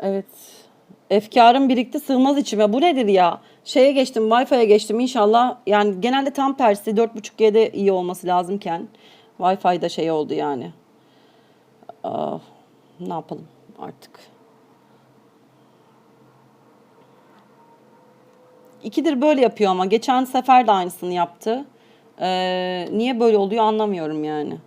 Evet. Efkarım birikti sığmaz içime. Bu nedir ya? Şeye geçtim, Wi-Fi'ye geçtim inşallah. Yani genelde tam tersi 4.5G'de iyi olması lazımken Wi-Fi'da şey oldu yani. Aa, ne yapalım artık. İkidir böyle yapıyor ama geçen sefer de aynısını yaptı. Ee, niye böyle oluyor anlamıyorum yani.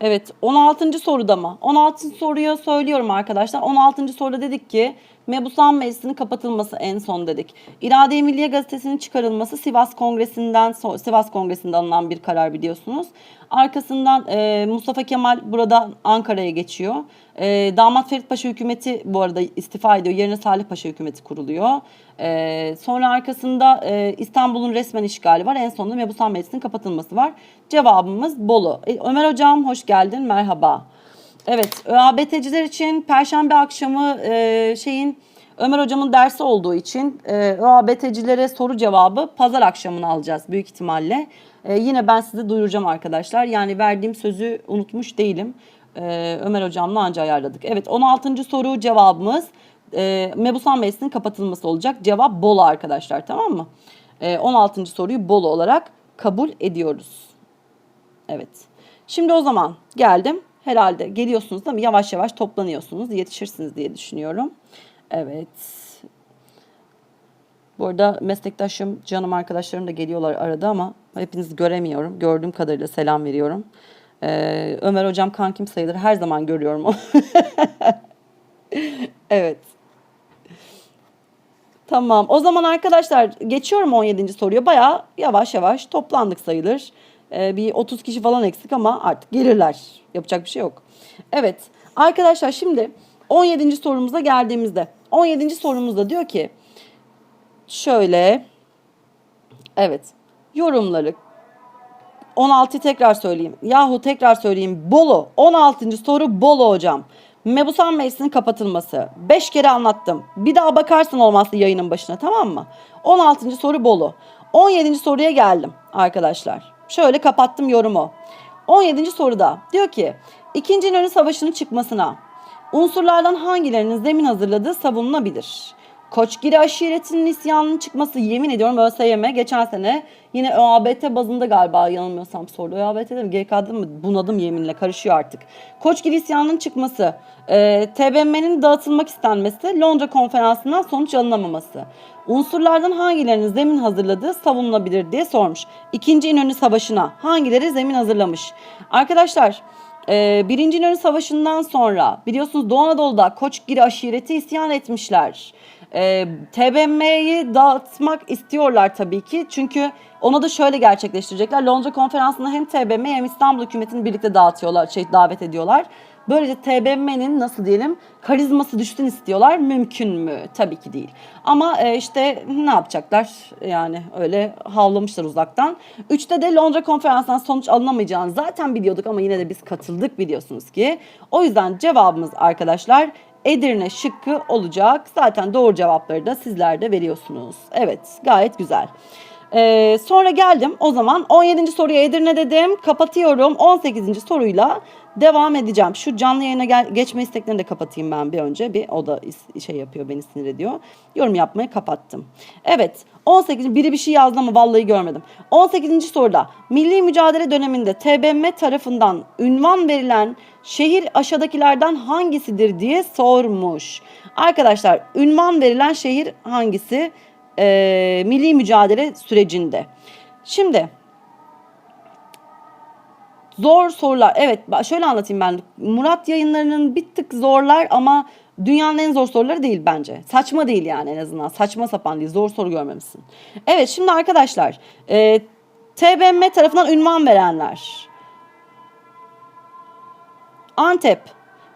Evet 16. soruda mı? 16. soruyu söylüyorum arkadaşlar. 16. soruda dedik ki Mebusan Meclisi'nin kapatılması en son dedik. İrade-i Milliye Gazetesi'nin çıkarılması Sivas Kongresi'nden Sivas Kongresi'nde alınan bir karar biliyorsunuz. Arkasından e, Mustafa Kemal burada Ankara'ya geçiyor. E, Damat Ferit Paşa hükümeti bu arada istifa ediyor. Yerine Salih Paşa hükümeti kuruluyor. E, sonra arkasında e, İstanbul'un resmen işgali var. En sonunda Mebusan Meclisi'nin kapatılması var. Cevabımız Bolu. E, Ömer Hocam hoş geldin. Merhaba. Evet, ÖABT'ciler için Perşembe akşamı e, şeyin Ömer hocamın dersi olduğu için e, ÖABT'cilere soru cevabı pazar akşamını alacağız büyük ihtimalle. E, yine ben size duyuracağım arkadaşlar. Yani verdiğim sözü unutmuş değilim. E, Ömer hocamla anca ayarladık. Evet 16. soru cevabımız e, Mebusan Meclisi'nin kapatılması olacak. Cevap Bolu arkadaşlar tamam mı? E, 16. soruyu Bolu olarak kabul ediyoruz. Evet. Şimdi o zaman geldim. Herhalde geliyorsunuz değil mi? Yavaş yavaş toplanıyorsunuz. Yetişirsiniz diye düşünüyorum. Evet. Bu arada meslektaşım, canım arkadaşlarım da geliyorlar arada ama hepinizi göremiyorum. Gördüğüm kadarıyla selam veriyorum. Ee, Ömer hocam kankim sayılır. Her zaman görüyorum onu. evet. Tamam. O zaman arkadaşlar geçiyorum 17. soruya. Bayağı yavaş yavaş toplandık sayılır. Ee, bir 30 kişi falan eksik ama artık gelirler. Yapacak bir şey yok. Evet. Arkadaşlar şimdi 17. sorumuza geldiğimizde 17. sorumuzda diyor ki şöyle evet yorumları 16 tekrar söyleyeyim. Yahu tekrar söyleyeyim. Bolu. 16. soru Bolu hocam. Mebusan Meclisi'nin kapatılması. 5 kere anlattım. Bir daha bakarsın olmazsa yayının başına tamam mı? 16. soru Bolu. 17. soruya geldim arkadaşlar. Şöyle kapattım yorumu. 17. soruda diyor ki 2. İnönü Savaşı'nın çıkmasına unsurlardan hangilerinin zemin hazırladığı savunulabilir? Koçgiri aşiretinin isyanının çıkması yemin ediyorum ÖSYM geçen sene yine ÖABT bazında galiba yanılmıyorsam sordu. ÖABT'de mi GK'da mı bunadım yeminle karışıyor artık. Koçgiri isyanının çıkması, e, TBMM'nin dağıtılmak istenmesi, Londra konferansından sonuç alınamaması. Unsurlardan hangilerinin zemin hazırladığı savunulabilir diye sormuş. İkinci İnönü Savaşı'na hangileri zemin hazırlamış? Arkadaşlar ee, Birinci İnönü Savaşı'ndan sonra biliyorsunuz Doğu Anadolu'da Koçgiri aşireti isyan etmişler. Ee, TBMM'yi dağıtmak istiyorlar tabii ki. Çünkü onu da şöyle gerçekleştirecekler. Londra konferansında hem TBMM hem İstanbul hükümetini birlikte dağıtıyorlar, şey davet ediyorlar. Böylece TBMM'nin nasıl diyelim karizması düşsün istiyorlar. Mümkün mü? Tabii ki değil. Ama e, işte ne yapacaklar? Yani öyle havlamışlar uzaktan. Üçte de Londra konferansından sonuç alınamayacağını zaten biliyorduk ama yine de biz katıldık biliyorsunuz ki. O yüzden cevabımız arkadaşlar Edirne şıkkı olacak. Zaten doğru cevapları da sizler de veriyorsunuz. Evet gayet güzel. Ee, sonra geldim o zaman 17. soruya Edirne dedim. Kapatıyorum. 18. soruyla devam edeceğim. Şu canlı yayına gel geçme isteklerini de kapatayım ben bir önce. Bir o da şey yapıyor beni sinir ediyor. Yorum yapmayı kapattım. Evet 18. biri bir şey yazdı ama vallahi görmedim. 18. soruda milli mücadele döneminde TBMM tarafından ünvan verilen şehir aşağıdakilerden hangisidir diye sormuş. Arkadaşlar ünvan verilen şehir hangisi? Ee, milli mücadele sürecinde. Şimdi Zor sorular. Evet şöyle anlatayım ben. Murat yayınlarının bir tık zorlar ama dünyanın en zor soruları değil bence. Saçma değil yani en azından. Saçma sapan değil. Zor soru görmemişsin. Evet şimdi arkadaşlar. E, TBMM tarafından ünvan verenler. Antep,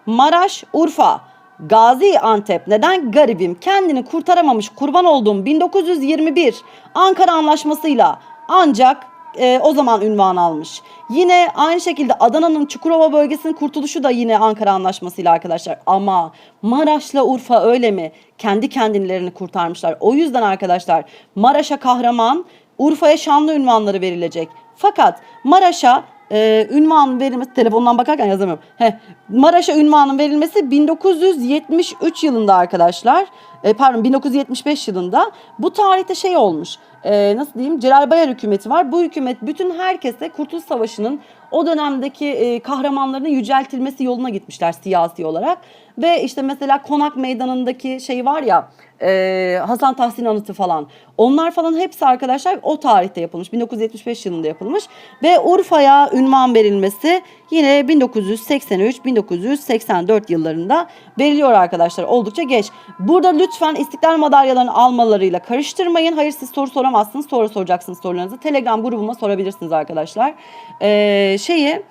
Maraş, Urfa, Gazi Antep neden garibim kendini kurtaramamış kurban olduğum 1921 Ankara Anlaşması'yla ancak e, o zaman ünvan almış. Yine aynı şekilde Adana'nın Çukurova bölgesinin kurtuluşu da yine Ankara Anlaşması'yla arkadaşlar. Ama Maraş'la Urfa öyle mi? Kendi kendilerini kurtarmışlar. O yüzden arkadaşlar Maraş'a kahraman, Urfa'ya şanlı ünvanları verilecek. Fakat Maraş'a e, ünvanın verilmesi telefondan bakarken yazamıyorum. Heh, Maraş'a ünvanın verilmesi 1973 yılında arkadaşlar. E, pardon 1975 yılında. Bu tarihte şey olmuş. E, nasıl diyeyim? Celal Bayar hükümeti var. Bu hükümet bütün herkese Kurtuluş Savaşı'nın o dönemdeki e, kahramanların yüceltilmesi yoluna gitmişler siyasi olarak. Ve işte mesela Konak Meydanı'ndaki şey var ya e, Hasan Tahsin Anıtı falan. Onlar falan hepsi arkadaşlar o tarihte yapılmış. 1975 yılında yapılmış. Ve Urfa'ya ünvan verilmesi yine 1983-1984 yıllarında veriliyor arkadaşlar. Oldukça geç. Burada lütfen istiklal madalyalarını almalarıyla karıştırmayın. Hayır siz soru soramazsınız. Sonra soracaksınız sorularınızı. Telegram grubuma sorabilirsiniz arkadaşlar. Ee, şeyi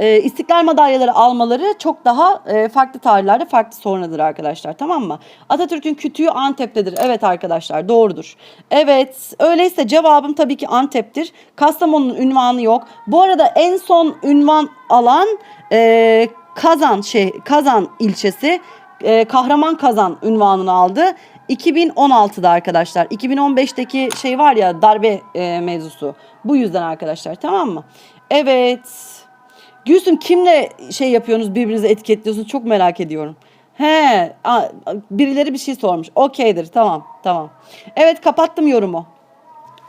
e, İstiklal madalyaları almaları çok daha e, farklı tarihlerde farklı sonradır arkadaşlar tamam mı? Atatürk'ün kütüğü Antep'tedir. Evet arkadaşlar doğrudur. Evet öyleyse cevabım tabii ki Antep'tir. Kastamonu'nun ünvanı yok. Bu arada en son ünvan alan e, Kazan şey Kazan ilçesi e, Kahraman Kazan ünvanını aldı. 2016'da arkadaşlar. 2015'teki şey var ya darbe e, mevzusu. Bu yüzden arkadaşlar tamam mı? Evet. Gülsüm kimle şey yapıyorsunuz birbirinizi etiketliyorsunuz çok merak ediyorum. He, birileri bir şey sormuş. Okeydir tamam tamam. Evet kapattım yorumu.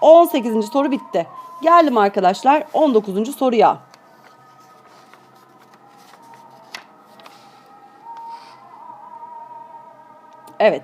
18. soru bitti. Geldim arkadaşlar 19. soruya. Evet.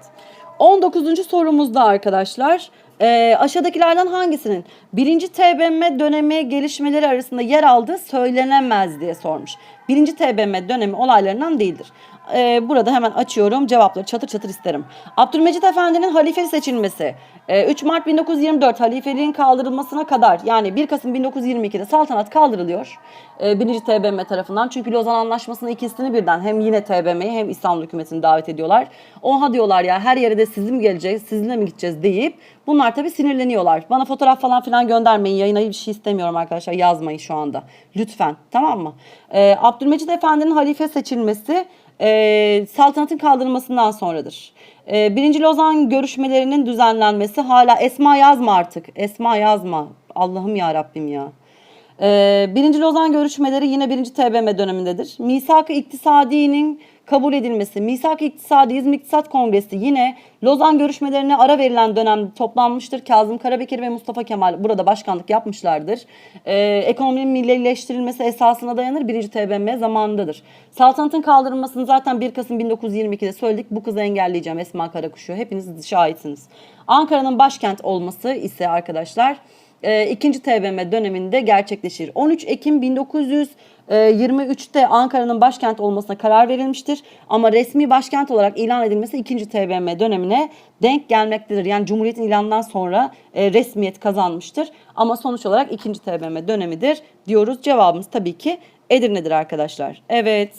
19. sorumuzda arkadaşlar e, aşağıdakilerden hangisinin birinci TBMM dönemi gelişmeleri arasında yer aldığı söylenemez diye sormuş. Birinci TBMM dönemi olaylarından değildir. E, burada hemen açıyorum cevapları çatır çatır isterim. Abdülmecit Efendi'nin halife seçilmesi. e, 3 Mart 1924 halifeliğin kaldırılmasına kadar yani 1 Kasım 1922'de saltanat kaldırılıyor. E, birinci TBMM tarafından. Çünkü Lozan Anlaşması'nın ikisini birden hem yine TBMM'yi hem İstanbul hükümetini davet ediyorlar. Oha diyorlar ya her yere de sizin mi geleceğiz, sizinle mi gideceğiz deyip bunlar tabii sinirleniyorlar. Bana fotoğraf falan filan göndermeyin. Yayına bir şey istemiyorum arkadaşlar. Yazmayın şu anda. Lütfen. Tamam mı? E, Abdülmecit Efendi'nin halife seçilmesi e, saltanatın kaldırılmasından sonradır. E, birinci Lozan görüşmelerinin düzenlenmesi hala Esma yazma artık. Esma yazma. Allah'ım ya Rabbim ya. Ee, birinci Lozan görüşmeleri yine birinci TBMM dönemindedir. Misak-ı İktisadi'nin kabul edilmesi, Misak-ı İktisadi İzmir İktisat Kongresi yine Lozan görüşmelerine ara verilen dönemde toplanmıştır. Kazım Karabekir ve Mustafa Kemal burada başkanlık yapmışlardır. Ee, ekonominin millileştirilmesi esasına dayanır birinci TBMM zamanındadır. Saltanatın kaldırılmasını zaten 1 Kasım 1922'de söyledik. Bu kızı engelleyeceğim Esma Karakuşu. Hepiniz şahitsiniz. Ankara'nın başkent olması ise arkadaşlar e, ikinci TBMM döneminde gerçekleşir. 13 Ekim 1923'te Ankara'nın başkent olmasına karar verilmiştir. Ama resmi başkent olarak ilan edilmesi ikinci TBMM dönemine denk gelmektedir. Yani Cumhuriyet'in ilanından sonra e, resmiyet kazanmıştır. Ama sonuç olarak ikinci TBMM dönemidir diyoruz. Cevabımız tabii ki Edirne'dir arkadaşlar. Evet.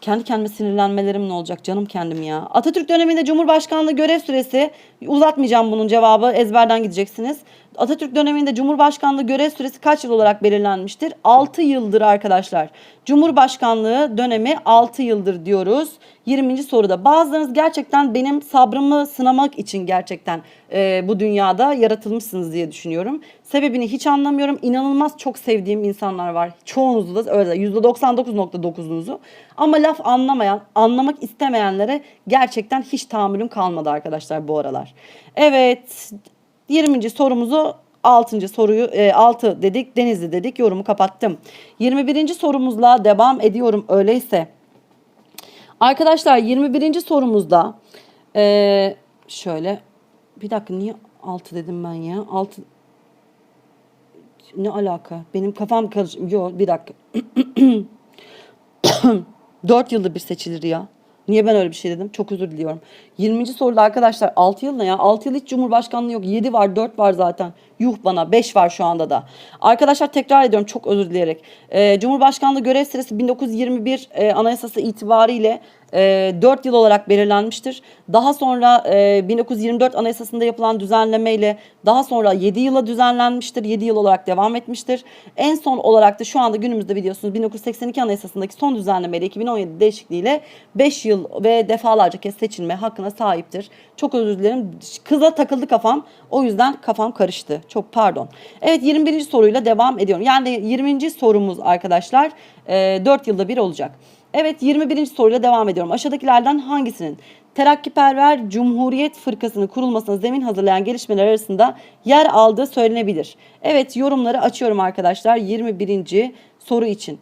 Kendi kendime sinirlenmelerim ne olacak canım kendim ya. Atatürk döneminde Cumhurbaşkanlığı görev süresi uzatmayacağım bunun cevabı ezberden gideceksiniz. Atatürk döneminde Cumhurbaşkanlığı görev süresi kaç yıl olarak belirlenmiştir? 6 yıldır arkadaşlar. Cumhurbaşkanlığı dönemi 6 yıldır diyoruz. 20. soruda bazılarınız gerçekten benim sabrımı sınamak için gerçekten e, bu dünyada yaratılmışsınız diye düşünüyorum. Sebebini hiç anlamıyorum. İnanılmaz çok sevdiğim insanlar var. Çoğunuzda da öyle. %99.9'unuzu. Ama laf anlamayan, anlamak istemeyenlere gerçekten hiç tahammülüm kalmadı arkadaşlar bu aralar. Evet 20. sorumuzu 6. soruyu e, 6 dedik Denizli dedik yorumu kapattım. 21. sorumuzla devam ediyorum öyleyse. Arkadaşlar 21. sorumuzda e, şöyle bir dakika niye 6 dedim ben ya 6 ne alaka benim kafam karış yok bir dakika 4 yılda bir seçilir ya. Niye ben öyle bir şey dedim? Çok özür diliyorum. 20. soruda arkadaşlar 6 yıl ne ya? 6 yıl hiç Cumhurbaşkanlığı yok. 7 var 4 var zaten. Yuh bana 5 var şu anda da. Arkadaşlar tekrar ediyorum çok özür dileyerek. Ee, Cumhurbaşkanlığı görev süresi 1921 e, anayasası itibariyle e, 4 yıl olarak belirlenmiştir. Daha sonra e, 1924 Anayasası'nda yapılan düzenlemeyle daha sonra 7 yıla düzenlenmiştir. 7 yıl olarak devam etmiştir. En son olarak da şu anda günümüzde biliyorsunuz 1982 Anayasası'ndaki son düzenlemeyle 2017 değişikliğiyle 5 yıl ve defalarca kez seçilme hakkına sahiptir. Çok özür dilerim. Kıza takıldı kafam. O yüzden kafam karıştı. Çok pardon. Evet 21. soruyla devam ediyorum. Yani 20. sorumuz arkadaşlar e, 4 yılda bir olacak. Evet 21. soruyla devam ediyorum. Aşağıdakilerden hangisinin Terakkiperver Cumhuriyet Fırkası'nın kurulmasına zemin hazırlayan gelişmeler arasında yer aldığı söylenebilir. Evet yorumları açıyorum arkadaşlar 21. soru için.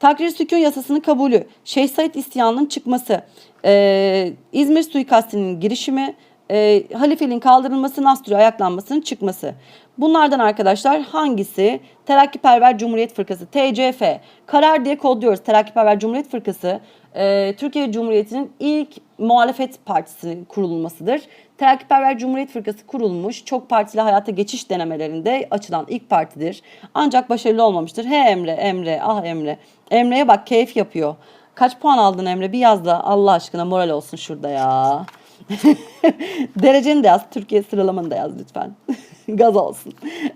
Takrir sükun yasasının kabulü, Şeyh Said isyanının çıkması, e, İzmir suikastinin girişimi, e, halifeliğin kaldırılması, Nastur'u ayaklanmasının çıkması. Bunlardan arkadaşlar hangisi Terakkiperver Cumhuriyet Fırkası TCF karar diye kodluyoruz. Terakkiperver Cumhuriyet Fırkası e, Türkiye Cumhuriyeti'nin ilk muhalefet partisinin kurulmasıdır. Terakkiperver Cumhuriyet Fırkası kurulmuş, çok partili hayata geçiş denemelerinde açılan ilk partidir. Ancak başarılı olmamıştır. He Emre, Emre, ah Emre. Emre'ye bak keyif yapıyor. Kaç puan aldın Emre? Bir yaz da Allah aşkına moral olsun şurada ya. Dereceni de yaz, Türkiye sıralamanı da yaz lütfen. Gaz olsun.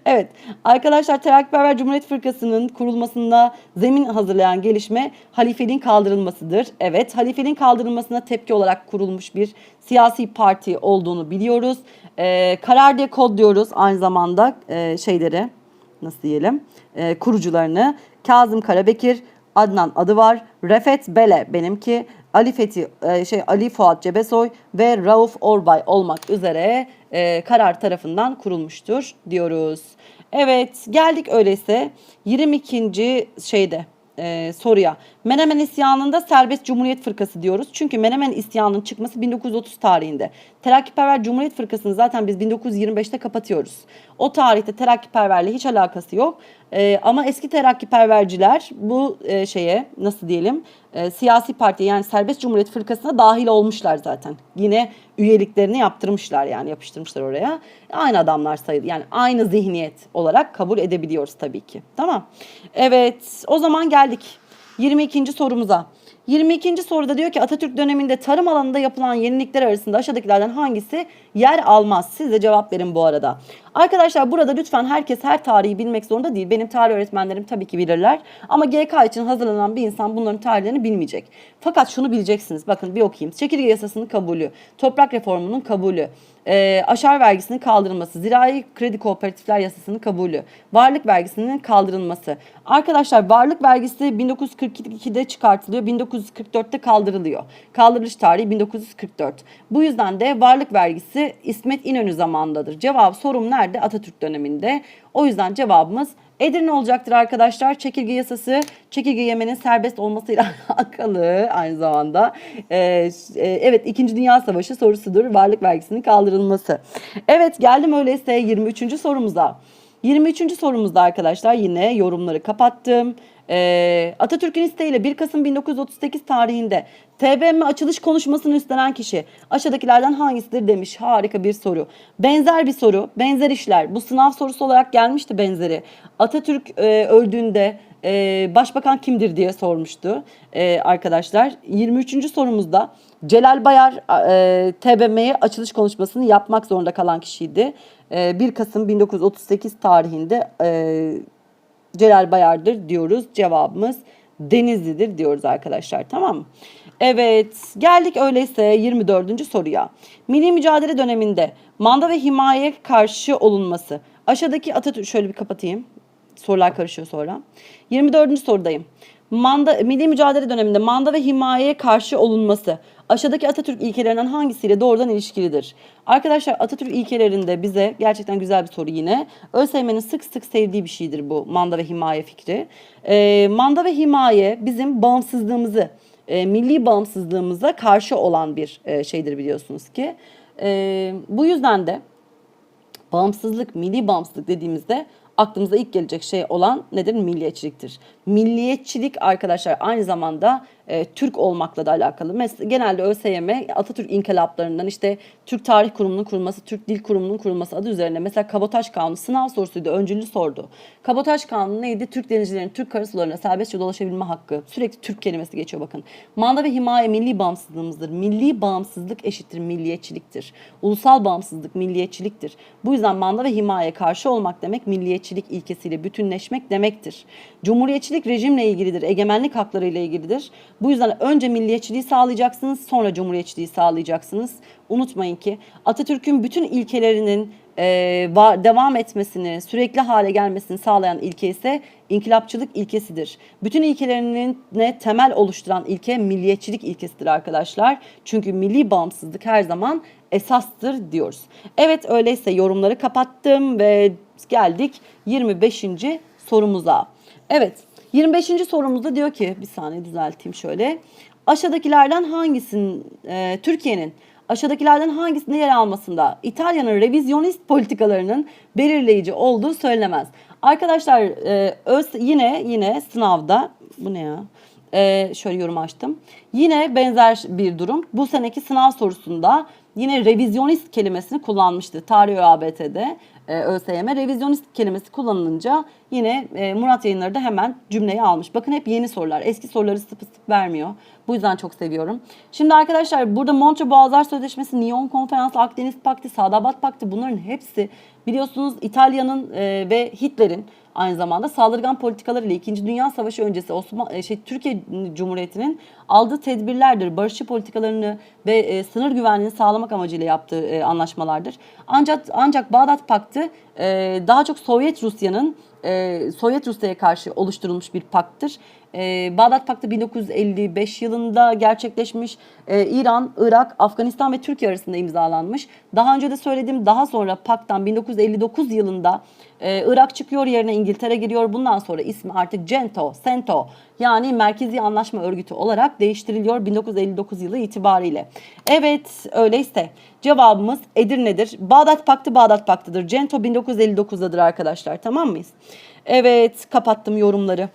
Evet arkadaşlar Terakkiperver Cumhuriyet Fırkası'nın kurulmasında zemin hazırlayan gelişme halifeliğin kaldırılmasıdır. Evet halifeliğin kaldırılmasına tepki olarak kurulmuş bir siyasi parti olduğunu biliyoruz. Ee, karar diye kodluyoruz aynı zamanda e, şeyleri nasıl diyelim e, kurucularını. Kazım Karabekir, Adnan adı var. Refet Bele benimki. Ali Fethi e, şey Ali Fuat Cebesoy ve Rauf Orbay olmak üzere e, karar tarafından kurulmuştur diyoruz. Evet geldik öyleyse 22. şeyde e, soruya. Menemen isyanında serbest Cumhuriyet Fırkası diyoruz. Çünkü Menemen isyanının çıkması 1930 tarihinde. Terakkiperver Cumhuriyet Fırkası'nı zaten biz 1925'te kapatıyoruz. O tarihte terakkiperverle hiç alakası yok. E, ama eski terakkiperverciler bu e, şeye nasıl diyelim e, siyasi partiye yani serbest Cumhuriyet Fırkası'na dahil olmuşlar zaten. Yine üyeliklerini yaptırmışlar yani yapıştırmışlar oraya. Aynı adamlar sayılır. Yani aynı zihniyet olarak kabul edebiliyoruz tabii ki. Tamam. Evet o zaman geldik 22. sorumuza. 22. soruda diyor ki Atatürk döneminde tarım alanında yapılan yenilikler arasında aşağıdakilerden hangisi yer almaz? Siz de cevap verin bu arada. Arkadaşlar burada lütfen herkes her tarihi bilmek zorunda değil. Benim tarih öğretmenlerim tabii ki bilirler. Ama GK için hazırlanan bir insan bunların tarihlerini bilmeyecek. Fakat şunu bileceksiniz. Bakın bir okuyayım. Çekirge yasasının kabulü, toprak reformunun kabulü, e, aşar vergisinin kaldırılması, zirai kredi kooperatifler yasasının kabulü, varlık vergisinin kaldırılması. Arkadaşlar varlık vergisi 1942'de çıkartılıyor, 1944'te kaldırılıyor. Kaldırılış tarihi 1944. Bu yüzden de varlık vergisi İsmet İnönü zamanındadır. Cevap sorum nerede? Atatürk döneminde. O yüzden cevabımız Edirne olacaktır arkadaşlar. Çekirge yasası çekirge yemenin serbest olmasıyla alakalı aynı zamanda. Ee, e, evet 2. Dünya Savaşı sorusudur. Varlık vergisinin kaldırılması. Evet geldim öyleyse 23. sorumuza. 23. sorumuzda arkadaşlar yine yorumları kapattım. Ee, Atatürk'ün isteğiyle 1 Kasım 1938 tarihinde TBMM açılış konuşmasını üstlenen kişi aşağıdakilerden hangisidir demiş. Harika bir soru. Benzer bir soru, benzer işler. Bu sınav sorusu olarak gelmişti benzeri. Atatürk e, öldüğünde e, başbakan kimdir diye sormuştu e, arkadaşlar. 23. sorumuzda Celal Bayar e, TBMM'ye açılış konuşmasını yapmak zorunda kalan kişiydi. E, 1 Kasım 1938 tarihinde e, Celal Bayar'dır diyoruz. Cevabımız Denizli'dir diyoruz arkadaşlar tamam mı? Evet geldik öyleyse 24. soruya. Milli mücadele döneminde manda ve himaye karşı olunması. Aşağıdaki Atatürk şöyle bir kapatayım. Sorular karışıyor sonra. 24. sorudayım. Manda, milli mücadele döneminde manda ve himayeye karşı olunması aşağıdaki Atatürk ilkelerinden hangisiyle doğrudan ilişkilidir? Arkadaşlar Atatürk ilkelerinde bize gerçekten güzel bir soru yine. ÖSYM'nin sık sık sevdiği bir şeydir bu manda ve himaye fikri. Ee, manda ve himaye bizim bağımsızlığımızı, e, milli bağımsızlığımıza karşı olan bir e, şeydir biliyorsunuz ki. E, bu yüzden de bağımsızlık, milli bağımsızlık dediğimizde aklımıza ilk gelecek şey olan nedir? Milliyetçiliktir. Milliyetçilik arkadaşlar aynı zamanda e, Türk olmakla da alakalı. Mesela genelde ÖSYM Atatürk inkılaplarından işte Türk Tarih Kurumu'nun kurulması, Türk Dil Kurumu'nun kurulması adı üzerine mesela Kabotaj Kanunu sınav sorusuydu, öncülü sordu. Kabotaj Kanunu neydi? Türk denizcilerin Türk karasularına serbestçe dolaşabilme hakkı. Sürekli Türk kelimesi geçiyor bakın. Manda ve himaye milli bağımsızlığımızdır. Milli bağımsızlık eşittir milliyetçiliktir. Ulusal bağımsızlık milliyetçiliktir. Bu yüzden manda ve himaye karşı olmak demek milliyetçilik ilkesiyle bütünleşmek demektir. Cumhuriyetçilik rejimle ilgilidir, egemenlik hakları ile ilgilidir. Bu yüzden önce milliyetçiliği sağlayacaksınız, sonra cumhuriyetçiliği sağlayacaksınız. Unutmayın ki Atatürk'ün bütün ilkelerinin e, va- devam etmesini, sürekli hale gelmesini sağlayan ilke ise inkılapçılık ilkesidir. Bütün ilkelerinin ne temel oluşturan ilke milliyetçilik ilkesidir arkadaşlar. Çünkü milli bağımsızlık her zaman esastır diyoruz. Evet öyleyse yorumları kapattım ve geldik 25. sorumuza. Evet 25. sorumuzda diyor ki bir saniye düzelteyim şöyle. Aşağıdakilerden hangisinin e, Türkiye'nin aşağıdakilerden hangisinde yer almasında İtalya'nın revizyonist politikalarının belirleyici olduğu söylenemez. Arkadaşlar e, öz, yine yine sınavda bu ne ya? E, şöyle yorum açtım. Yine benzer bir durum. Bu seneki sınav sorusunda yine revizyonist kelimesini kullanmıştı. Tarih ÖABT'de e, ÖSYM revizyonist kelimesi kullanılınca yine e, Murat Yayınları da hemen cümleyi almış. Bakın hep yeni sorular. Eski soruları sıfır sıfır vermiyor. Bu yüzden çok seviyorum. Şimdi arkadaşlar burada Montreux Boğazlar Sözleşmesi, Nyon Konferansı, Akdeniz Paktı, Sadabat Paktı bunların hepsi biliyorsunuz İtalya'nın e, ve Hitler'in aynı zamanda saldırgan politikalarıyla 2. Dünya Savaşı öncesi Osman e, şey Türkiye Cumhuriyeti'nin aldığı tedbirlerdir. Barışçı politikalarını ve e, sınır güvenliğini sağlamak amacıyla yaptığı e, anlaşmalardır. Ancak ancak Bağdat Paktı e, daha çok Sovyet Rusya'nın e, Sovyet Rusya'ya karşı oluşturulmuş bir pakttır. E, Bağdat Paktı 1955 yılında gerçekleşmiş. E, İran, Irak, Afganistan ve Türkiye arasında imzalanmış. Daha önce de söyledim. Daha sonra paktan 1959 yılında e, Irak çıkıyor yerine İngiltere giriyor. Bundan sonra ismi artık CENTO, CENTO yani Merkezi Anlaşma Örgütü olarak değiştiriliyor 1959 yılı itibariyle. Evet öyleyse cevabımız Edirne'dir. Bağdat Paktı Bağdat Paktı'dır. CENTO 1959'dadır arkadaşlar tamam mıyız? Evet kapattım yorumları.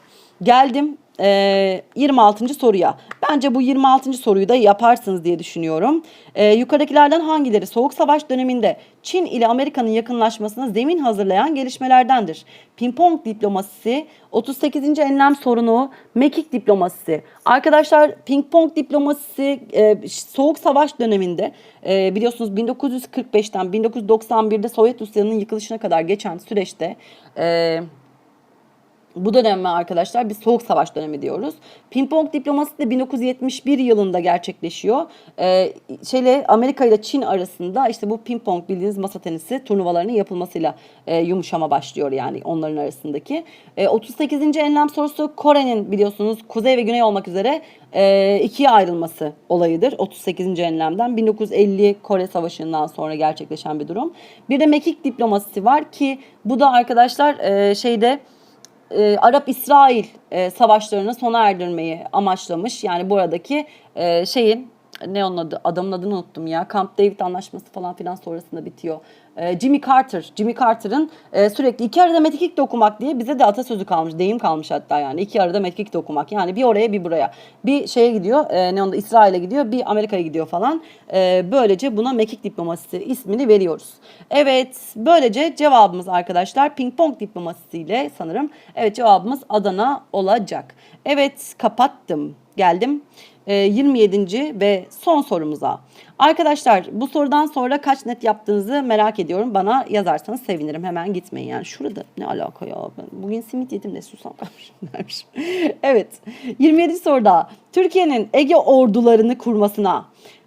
Geldim e, 26. soruya. Bence bu 26. soruyu da yaparsınız diye düşünüyorum. E, yukarıdakilerden hangileri Soğuk Savaş döneminde Çin ile Amerika'nın yakınlaşmasına zemin hazırlayan gelişmelerdendir? Pimpong diplomasisi, 38. enlem sorunu, mekik diplomasisi. Arkadaşlar ping-pong diplomasisi e, Soğuk Savaş döneminde e, biliyorsunuz 1945'ten 1991'de Sovyet Rusya'nın yıkılışına kadar geçen süreçte e, bu döneme arkadaşlar biz soğuk savaş dönemi diyoruz. Pimpong diplomasi de 1971 yılında gerçekleşiyor. Ee, şeyle Amerika ile Çin arasında işte bu pimpong bildiğiniz masa tenisi turnuvalarının yapılmasıyla e, yumuşama başlıyor yani onların arasındaki. E, 38. enlem sorusu Kore'nin biliyorsunuz kuzey ve güney olmak üzere e, ikiye ayrılması olayıdır. 38. enlemden 1950 Kore Savaşı'ndan sonra gerçekleşen bir durum. Bir de mekik diplomasisi var ki bu da arkadaşlar e, şeyde e, Arap-İsrail e, savaşlarını sona erdirmeyi amaçlamış. Yani buradaki e, şeyin ne onun adı adamın adını unuttum ya Camp David anlaşması falan filan sonrasında bitiyor. E, Jimmy Carter, Jimmy Carter'ın e, sürekli iki arada metkik de okumak diye bize de atasözü kalmış, deyim kalmış hatta yani iki arada metkik de okumak. Yani bir oraya bir buraya. Bir şeye gidiyor, e, ne onda İsrail'e gidiyor, bir Amerika'ya gidiyor falan. E, böylece buna mekik diplomasisi ismini veriyoruz. Evet, böylece cevabımız arkadaşlar ping pong diplomasisiyle sanırım. Evet cevabımız Adana olacak. Evet kapattım. Geldim. 27. ve son sorumuza. Arkadaşlar bu sorudan sonra kaç net yaptığınızı merak ediyorum. Bana yazarsanız sevinirim. Hemen gitmeyin yani. Şurada ne alaka ya? Ben bugün simit yedim de susam evet. 27. soruda Türkiye'nin Ege ordularını kurmasına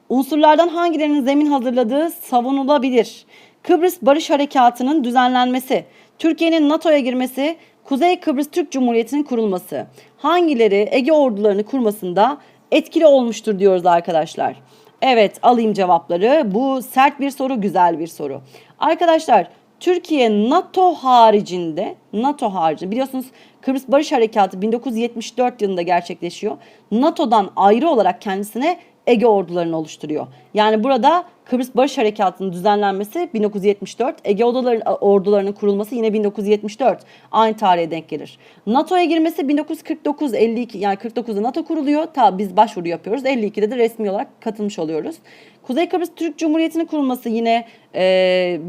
unsurlardan hangilerinin zemin hazırladığı savunulabilir? Kıbrıs Barış Harekatı'nın düzenlenmesi, Türkiye'nin NATO'ya girmesi, Kuzey Kıbrıs Türk Cumhuriyeti'nin kurulması. Hangileri Ege ordularını kurmasında etkili olmuştur diyoruz arkadaşlar. Evet alayım cevapları. Bu sert bir soru, güzel bir soru. Arkadaşlar Türkiye NATO haricinde, NATO haricinde biliyorsunuz Kıbrıs Barış Harekatı 1974 yılında gerçekleşiyor. NATO'dan ayrı olarak kendisine Ege ordularını oluşturuyor. Yani burada Kıbrıs Barış Harekatı'nın düzenlenmesi 1974, Ege odaların, ordularının kurulması yine 1974. Aynı tarihe denk gelir. NATO'ya girmesi 1949, 52 yani 49'da NATO kuruluyor. Ta biz başvuru yapıyoruz. 52'de de resmi olarak katılmış oluyoruz. Kuzey Kıbrıs Türk Cumhuriyeti'nin kurulması yine e,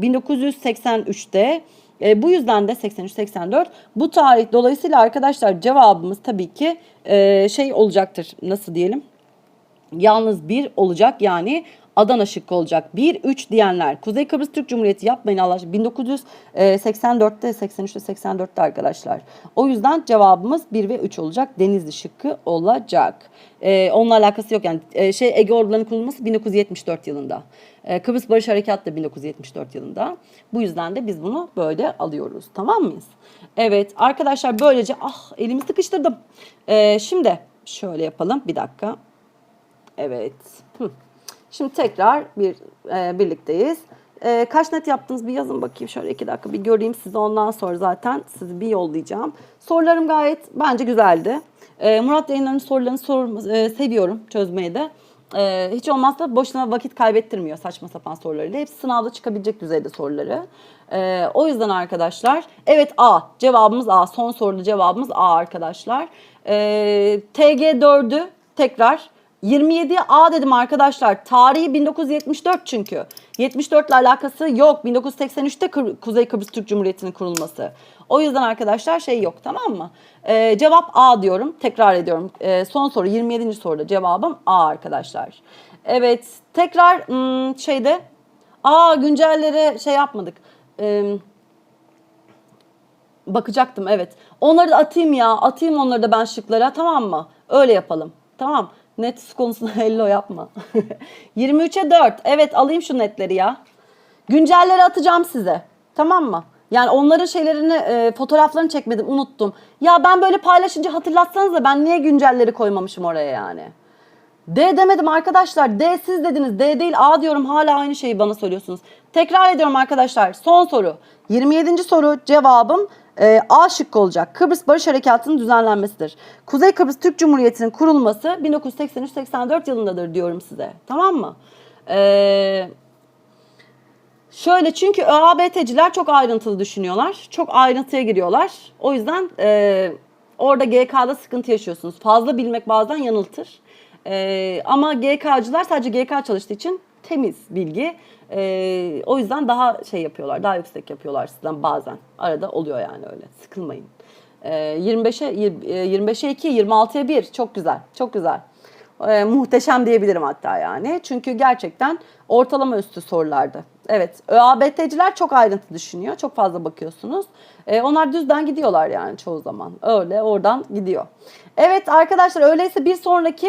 1983'te. E, bu yüzden de 83-84 bu tarih dolayısıyla arkadaşlar cevabımız tabii ki e, şey olacaktır. Nasıl diyelim? Yalnız bir olacak yani Adana şıkkı olacak. 1 3 diyenler Kuzey Kıbrıs Türk Cumhuriyeti yapmayın Allah aşkına. 1984'te 83'te 84'te arkadaşlar. O yüzden cevabımız 1 ve 3 olacak. Denizli şıkkı olacak. Ee, onunla alakası yok yani Ee, şey Ege ordularının kurulması 1974 yılında. Ee, Kıbrıs Barış Harekatı da 1974 yılında. Bu yüzden de biz bunu böyle alıyoruz. Tamam mıyız? Evet arkadaşlar böylece ah elimi sıkıştırdım. Ee, şimdi şöyle yapalım. Bir dakika. Evet. Şimdi tekrar bir e, birlikteyiz. E, kaç net yaptınız bir yazın bakayım şöyle iki dakika bir göreyim sizi ondan sonra zaten sizi bir yollayacağım. Sorularım gayet bence güzeldi. E, Murat yayınlarının sorularını sor, e, seviyorum çözmeyi de. E, hiç olmazsa boşuna vakit kaybettirmiyor saçma sapan sorularıyla. Hepsi sınavda çıkabilecek düzeyde soruları. E, o yüzden arkadaşlar evet A cevabımız A. Son soruda cevabımız A arkadaşlar. E, TG4'ü tekrar 27'ye A dedim arkadaşlar. Tarihi 1974 çünkü. 74 ile alakası yok. 1983'te Kı- Kuzey Kıbrıs Türk Cumhuriyeti'nin kurulması. O yüzden arkadaşlar şey yok tamam mı? Ee, cevap A diyorum. Tekrar ediyorum. Ee, son soru 27. soruda cevabım A arkadaşlar. Evet tekrar hmm, şeyde A güncellere şey yapmadık. Ee, Bakacaktım evet. Onları da atayım ya. Atayım onları da ben şıklara tamam mı? Öyle yapalım. Tamam. Net su konusunda hello yapma. 23'e 4. Evet alayım şu netleri ya. Güncelleri atacağım size. Tamam mı? Yani onların şeylerini, e, fotoğraflarını çekmedim, unuttum. Ya ben böyle paylaşınca hatırlatsanız da ben niye güncelleri koymamışım oraya yani? D demedim arkadaşlar. D siz dediniz. D değil A diyorum. Hala aynı şeyi bana söylüyorsunuz. Tekrar ediyorum arkadaşlar. Son soru. 27. soru cevabım e, A şıkkı olacak. Kıbrıs Barış Harekatı'nın düzenlenmesidir. Kuzey Kıbrıs Türk Cumhuriyeti'nin kurulması 1983-84 yılındadır diyorum size. Tamam mı? Eee... Şöyle çünkü ÖABT'ciler çok ayrıntılı düşünüyorlar. Çok ayrıntıya giriyorlar. O yüzden e, orada GK'da sıkıntı yaşıyorsunuz. Fazla bilmek bazen yanıltır. E, ama GK'cılar sadece GK çalıştığı için temiz bilgi. E, o yüzden daha şey yapıyorlar, daha yüksek yapıyorlar sizden bazen. Arada oluyor yani öyle. Sıkılmayın. E, 25'e 25'e 2, 26'ya 1 çok güzel. Çok güzel. E, muhteşem diyebilirim hatta yani. Çünkü gerçekten ortalama üstü sorulardı. Evet, ÖABT'ciler çok ayrıntı düşünüyor. Çok fazla bakıyorsunuz. E, onlar düzden gidiyorlar yani çoğu zaman. Öyle oradan gidiyor. Evet arkadaşlar öyleyse bir sonraki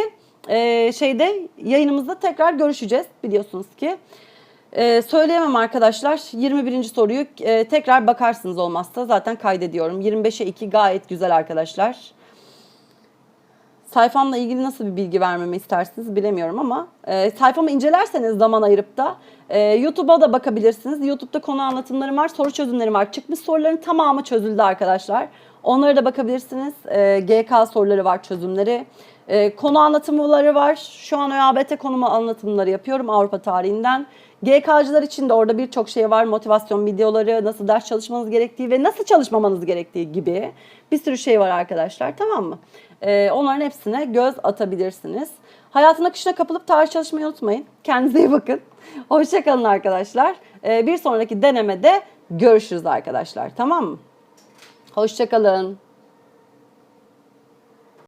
e, şeyde yayınımızda tekrar görüşeceğiz biliyorsunuz ki. E, söyleyemem arkadaşlar. 21. soruyu e, tekrar bakarsınız olmazsa zaten kaydediyorum. 25'e 2 gayet güzel arkadaşlar. Sayfamla ilgili nasıl bir bilgi vermemi istersiniz bilemiyorum ama e, sayfamı incelerseniz zaman ayırıp da e, YouTube'a da bakabilirsiniz. YouTube'da konu anlatımlarım var, soru çözümlerim var. Çıkmış soruların tamamı çözüldü arkadaşlar. Onlara da bakabilirsiniz. E, GK soruları var, çözümleri. E, konu anlatımları var. Şu an ÖABT konuma anlatımları yapıyorum Avrupa tarihinden. GK'cılar için de orada birçok şey var. Motivasyon videoları, nasıl ders çalışmanız gerektiği ve nasıl çalışmamanız gerektiği gibi bir sürü şey var arkadaşlar. Tamam mı? Ee, onların hepsine göz atabilirsiniz. Hayatın akışına kapılıp tarih çalışmayı unutmayın. Kendinize iyi bakın. Hoşçakalın arkadaşlar. Ee, bir sonraki denemede görüşürüz arkadaşlar. Tamam mı? Hoşçakalın.